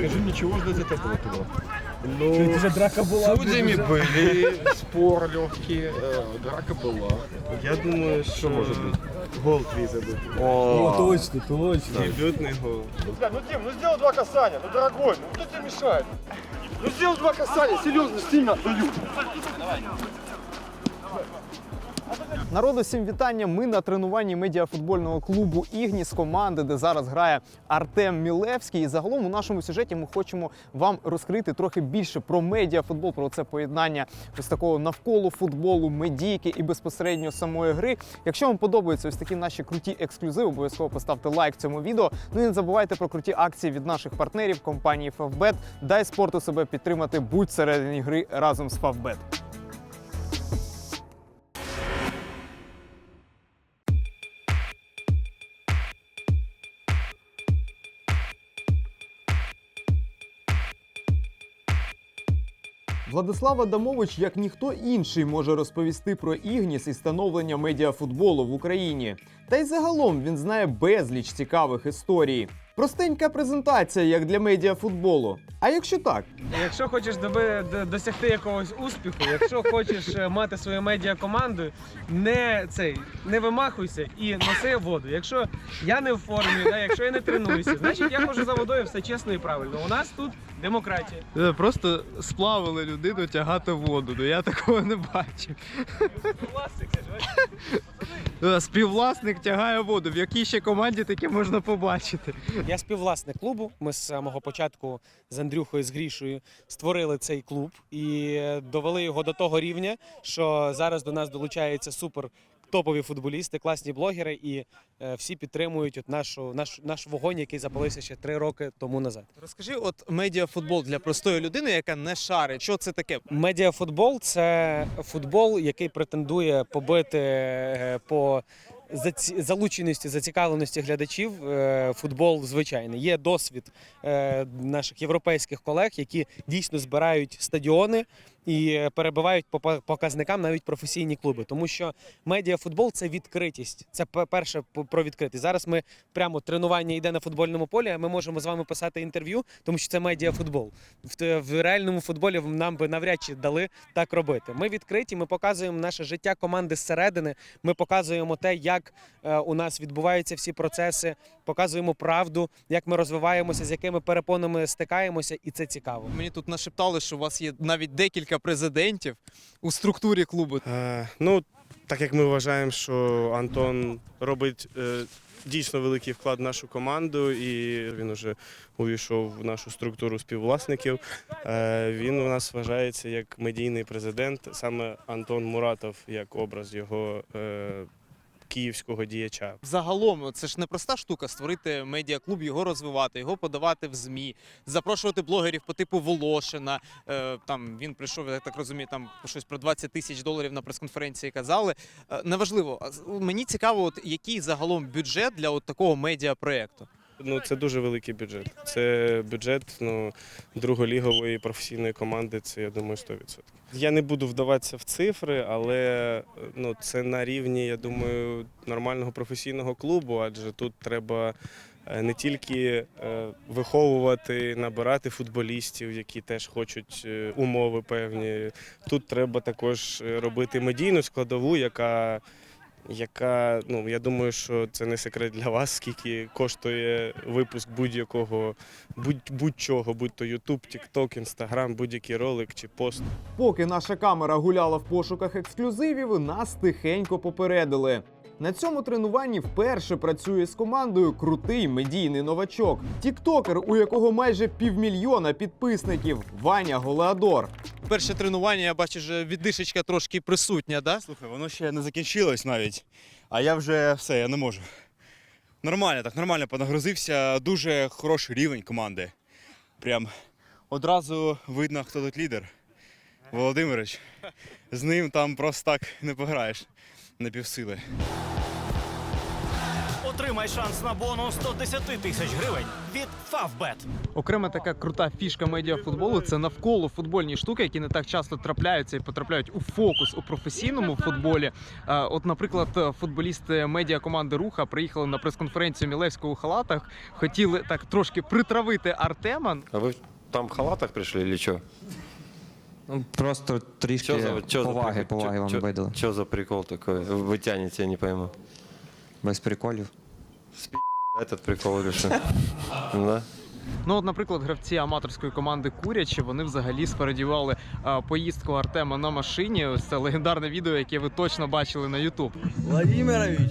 скажи мне, чего ждать от этого тура? Чуть уже драка була. Судьями были, спор легкий, э, драка была. Я думаю, що може бути? гол твій забити. О, точно, точно. Дебютний гол. Бля, ну Дим, ну сделай два касания, ну дорогой, ну кто тебе мешает? Ну сделай два касания, серьезно, сильно отдаю. Народу всім вітання. Ми на тренуванні медіафутбольного клубу Ігніс команди, де зараз грає Артем Мілевський. І загалом у нашому сюжеті ми хочемо вам розкрити трохи більше про медіафутбол, про це поєднання ось такого навколо футболу, медійки і безпосередньо самої гри. Якщо вам подобаються ось такі наші круті ексклюзиви, обов'язково поставте лайк цьому відео. Ну і не забувайте про круті акції від наших партнерів компанії Favbet. Дай спорту себе підтримати. Будь всередині гри разом з Favbet. Владислав Адамович, як ніхто інший, може розповісти про Ігніс і становлення медіафутболу в Україні. Та й загалом він знає безліч цікавих історій. Простенька презентація, як для медіафутболу. А якщо так, Якщо хочеш доби, досягти якогось успіху, якщо хочеш е, мати свою медіа команду, не цей не вимахуйся і носи воду. Якщо я не в формі, да, якщо я не тренуюся, значить я хожу за водою, все чесно і правильно. У нас тут демократія. Е, Просто сплавили людину тягати воду. Ну я такого не бачив. Власник, Е, Співвласник тягає воду. В якій ще команді таке можна побачити? Я співвласник клубу. Ми з самого початку з Андрюхою з Грішою створили цей клуб і довели його до того рівня, що зараз до нас долучаються супер. Топові футболісти, класні блогери, і е, всі підтримують от нашу, наш, наш вогонь, який запалився ще три роки тому назад. розкажи, от медіафутбол для простої людини, яка не шарить, що це таке? Медіафутбол це футбол, який претендує побити е, по залученості, зацікавленості глядачів. е, Футбол звичайний. Є досвід е, наших європейських колег, які дійсно збирають стадіони і перебивають по по- показникам навіть професійні клуби. Тому що медіафутбол це відкритість. Це пе- перше про відкритість. Зараз ми прямо тренування йде на футбольному полі. а Ми можемо з вами писати інтерв'ю, тому що це медіафутбол. В реальному футболі нам би навряд чи дали так робити. Ми відкриті, ми показуємо наше життя команди зсередини. Ми показуємо те, як е, у нас відбуваються всі процеси, показуємо правду, як ми розвиваємося, з якими перепонами стикаємося, і це цікаво. Мені тут нашептали, що у вас є навіть декілька президентів у структурі клубу. Е, ну, так як ми вважаємо, що Антон робить е, дійсно великий вклад в нашу команду, і він вже увійшов в нашу структуру співвласників. Е, він у нас вважається як медійний президент, саме Антон Муратов, як образ його е, київського діяча. Загалом, це ж не проста штука створити медіаклуб, його розвивати, його подавати в ЗМІ, запрошувати блогерів по типу Волошина. Е, там він прийшов, я так розумію, там щось про 20 тисяч доларів на прес-конференції казали. Е, неважливо. Мені цікаво, от який загалом бюджет для от такого медіапроекту. Ну, це дуже великий бюджет. Це бюджет ну, друголігової професійної команди, це я думаю 100%. Я не буду вдаватися в цифри, але ну, це на рівні, я думаю, нормального професійного клубу, адже тут треба е, не тільки е, виховувати, набирати футболістів, які теж хочуть е, умови певні. Тут треба також робити медійну складову, яка яка, ну я думаю, що це не секрет для вас, скільки коштує випуск будь-якого, будь- будь-чого, будь то Ютуб, Тікток, Інстаграм, будь-який ролик чи пост. Поки наша камера гуляла в пошуках ексклюзивів, нас тихенько попередили. На цьому тренуванні вперше працює з командою крутий медійний новачок. Тіктокер, у якого майже півмільйона підписників Ваня Голеадор. Перше тренування я бачу, що віддишечка трошки присутня, да? Слухай, воно ще не закінчилось навіть, а я вже все, я не можу. Нормально, так нормально понагрузився, дуже хороший рівень команди. Прям одразу видно, хто тут лідер. Володимирич. З ним там просто так не пограєш на півсили. Отримай шанс на бонус 110 тисяч гривень від Favbet. Окрема така крута фішка медіафутболу це навколо футбольні штуки, які не так часто трапляються і потрапляють у фокус у професійному футболі. От, наприклад, футболісти медіакоманди Руха приїхали на прес-конференцію Мілевського у халатах, хотіли так трошки притравити Артема. А ви там в халатах прийшли чи що? Ну, просто трішки Що за, поваги, за прикол? поваги Чо- вам чо- видали. Що за прикол такой? Ви тянете, я не пойму. Без приколів. Этот прикол или що? Да? Ну, от, наприклад, гравці аматорської команди Курячі вони взагалі спарадівали е, поїздку Артема на машині. Ось це легендарне відео, яке ви точно бачили на YouTube. Владимирович,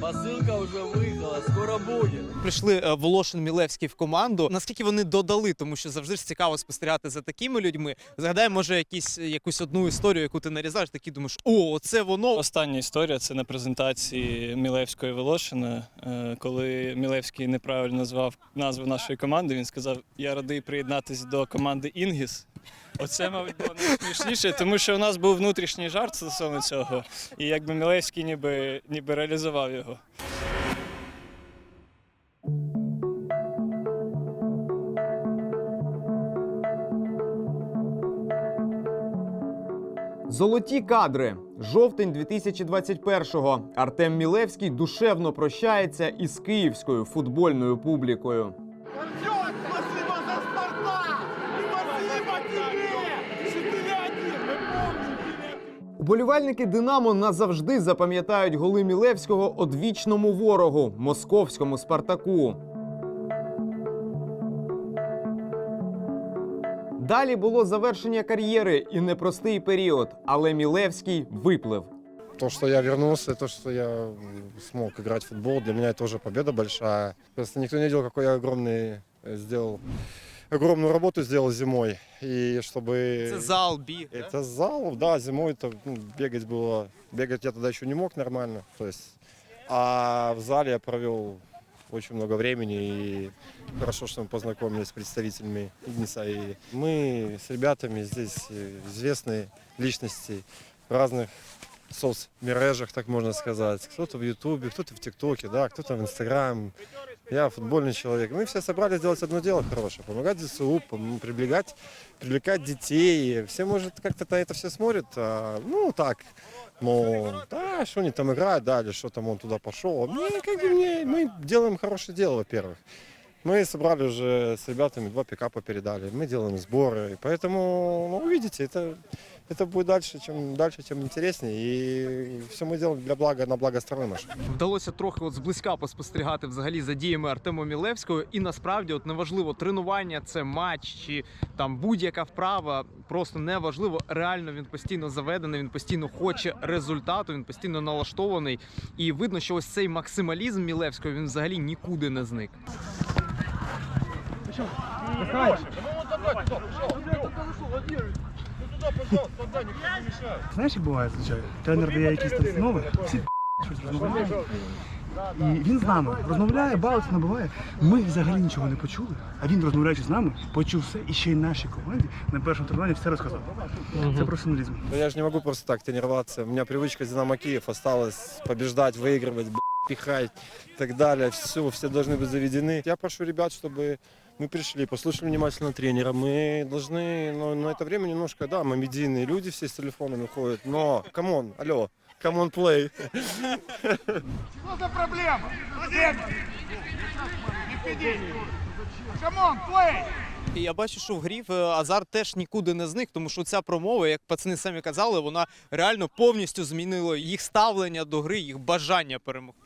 посылка уже выехала, скоро будет. Прийшли е, Волошин Мілевський в команду. Наскільки вони додали, тому що завжди ж цікаво спостерігати за такими людьми. Згадай, може, якісь якусь одну історію, яку ти нарізаєш, такий думаєш, о, це воно. Остання історія це на презентації Мілевської Волошина, е, коли Мілевський неправильно назвав назву нашої команди. Він сказав: Я радий приєднатися до команди Інгіс. Оце, мабуть, було найсмішніше, тому що у нас був внутрішній жарт стосовно цього, і якби Мілевський ніби, ніби реалізував його. Золоті кадри. Жовтень 2021-го. Артем Мілевський душевно прощається із київською футбольною публікою. помним! Уболівальники Динамо назавжди запам'ятають голи Мілевського одвічному ворогу московському Спартаку. Далі було завершення кар'єри і непростий період, але Мілевський виплив. То, что я вернулся, то, что я м, смог играть в футбол, для меня это уже победа большая. Просто никто не видел, какой я огромный э, сделал, огромную работу сделал зимой. И чтобы... Це зал да? Это зал, да, зимой это ну, бегать было. Бегать я тогда еще не мог нормально. То есть, а в зале я провел очень много времени и хорошо, что мы познакомились с представителями Игниса. И мы с ребятами здесь э, известные личности в разных соцмережах, так можно сказать. Кто-то в Ютубе, кто-то в ТикТоке, да, кто-то в Инстаграм. Я футбольный человек. Мы все собрались сделать одно дело хорошее. Помогать ЗСУ, пом- привлекать, привлекать детей. Все, может, как-то на это все смотрят, а, ну, так, мол, да, что они там играют, да, или что там он туда пошел. Мне, как бы, мне, мы делаем хорошее дело, во-первых. Мы собрали уже с ребятами, два пикапа передали, мы делаем сборы, и поэтому, ну, увидите, это, это будет дальше, чем дальше, тем интереснее, и все мы делаем для блага, на благо страны нашей. Вдалося трохи от зблизька поспостерігати взагалі за діями Артема Мілевського. І насправді, от неважливо, тренування це матч чи там будь-яка вправа. Просто неважливо. Реально він постійно заведений, він постійно хоче результату, він постійно налаштований. І видно, що ось цей максималізм Мілевського він взагалі нікуди не зник. Знаєш, як буває звичайно? Тренер дає якісь там знову, всі щось розмовляють. І він з нами розмовляє, балиться, набиває. Ми взагалі нічого не почули, а він, розмовляючи з нами, почув все і ще й нашій команді на першому тренуванні все розказав. Це професіоналізм. Но я же не могу просто так тренироваться. У меня привычка с Динамо Киев осталась побеждать, выигрывать, б***ь, пихать и так далее. Все, все должны быть заведены. Я прошу ребят, чтобы мы пришли, послушали внимательно тренера. Мы должны, ну, на это время немножко, да, мы медийные люди, все с телефонами ходят, но, камон, алло, камон, плей. Що за проблема? Камон, плей! І я бачу, що в грі е, Азар теж нікуди не зник, тому що ця промова, як пацани самі казали, вона реально повністю змінила їх ставлення до гри, їх бажання перемогти.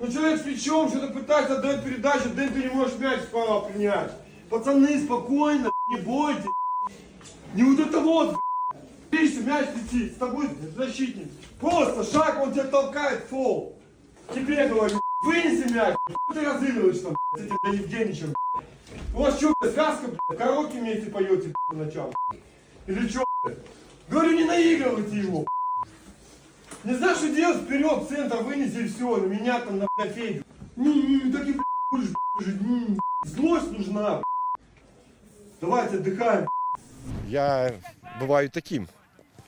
Ну человек с плечом что-то пытается отдать передачу, да ты не можешь мяч справа принять. Пацаны, спокойно, не бойте. Не вот это вот, видишь, мяч летит, с тобой защитник. Просто шаг, он тебя толкает, фол. Тебе говорю, вынеси мяч, ты разыгрываешь там, с этим да, Евгеньевичем. У вас что, сказка, блядь, караоке вместе поете по ночам? Или что? Говорю, не наигрывайте его. Не знаешь, что делать? Вперед, центр вынеси все. Меня там на блядь. Не, не, так и будешь Злость нужна. Давайте отдыхаем. Я бываю таким.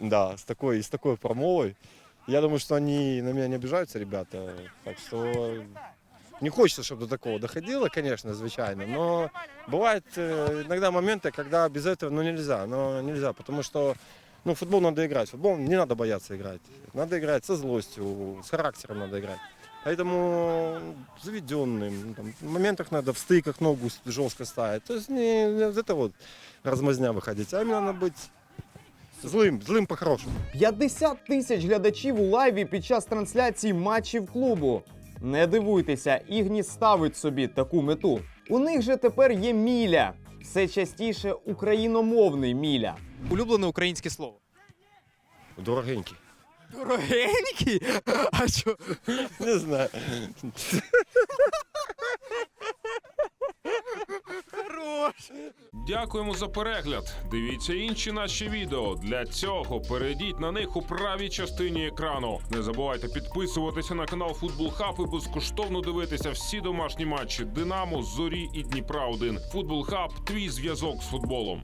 Да, с такой, с такой промовой. Я думаю, что они на меня не обижаются, ребята. Так что Не хочется, чтобы до такого доходило, конечно, звичайно, но бывают э, иногда моменты, когда без этого ну, нельзя, но нельзя, потому что ну, в футбол надо играть, в футбол не надо бояться играть, надо играть со злостью, с характером надо играть. Поэтому заведенным, ну, там, в моментах надо в стыках ногу жестко ставить. То есть не, не вот это вот размазня выходить, а именно надо быть злым, злым по-хорошему. 50 тисяч глядачів у лайві під час трансляції матчів клубу. Не дивуйтеся, Ігніс ставить собі таку мету. У них же тепер є міля. Все частіше україномовний міля. Улюблене українське слово. Дорогенький. Дорогенький? А що? Не знаю. Дякуємо за перегляд. Дивіться інші наші відео. Для цього перейдіть на них у правій частині екрану. Не забувайте підписуватися на канал Футбол Хаб і безкоштовно дивитися всі домашні матчі Динамо, Зорі і Дніпра 1 Футбол Хаб твій зв'язок з футболом.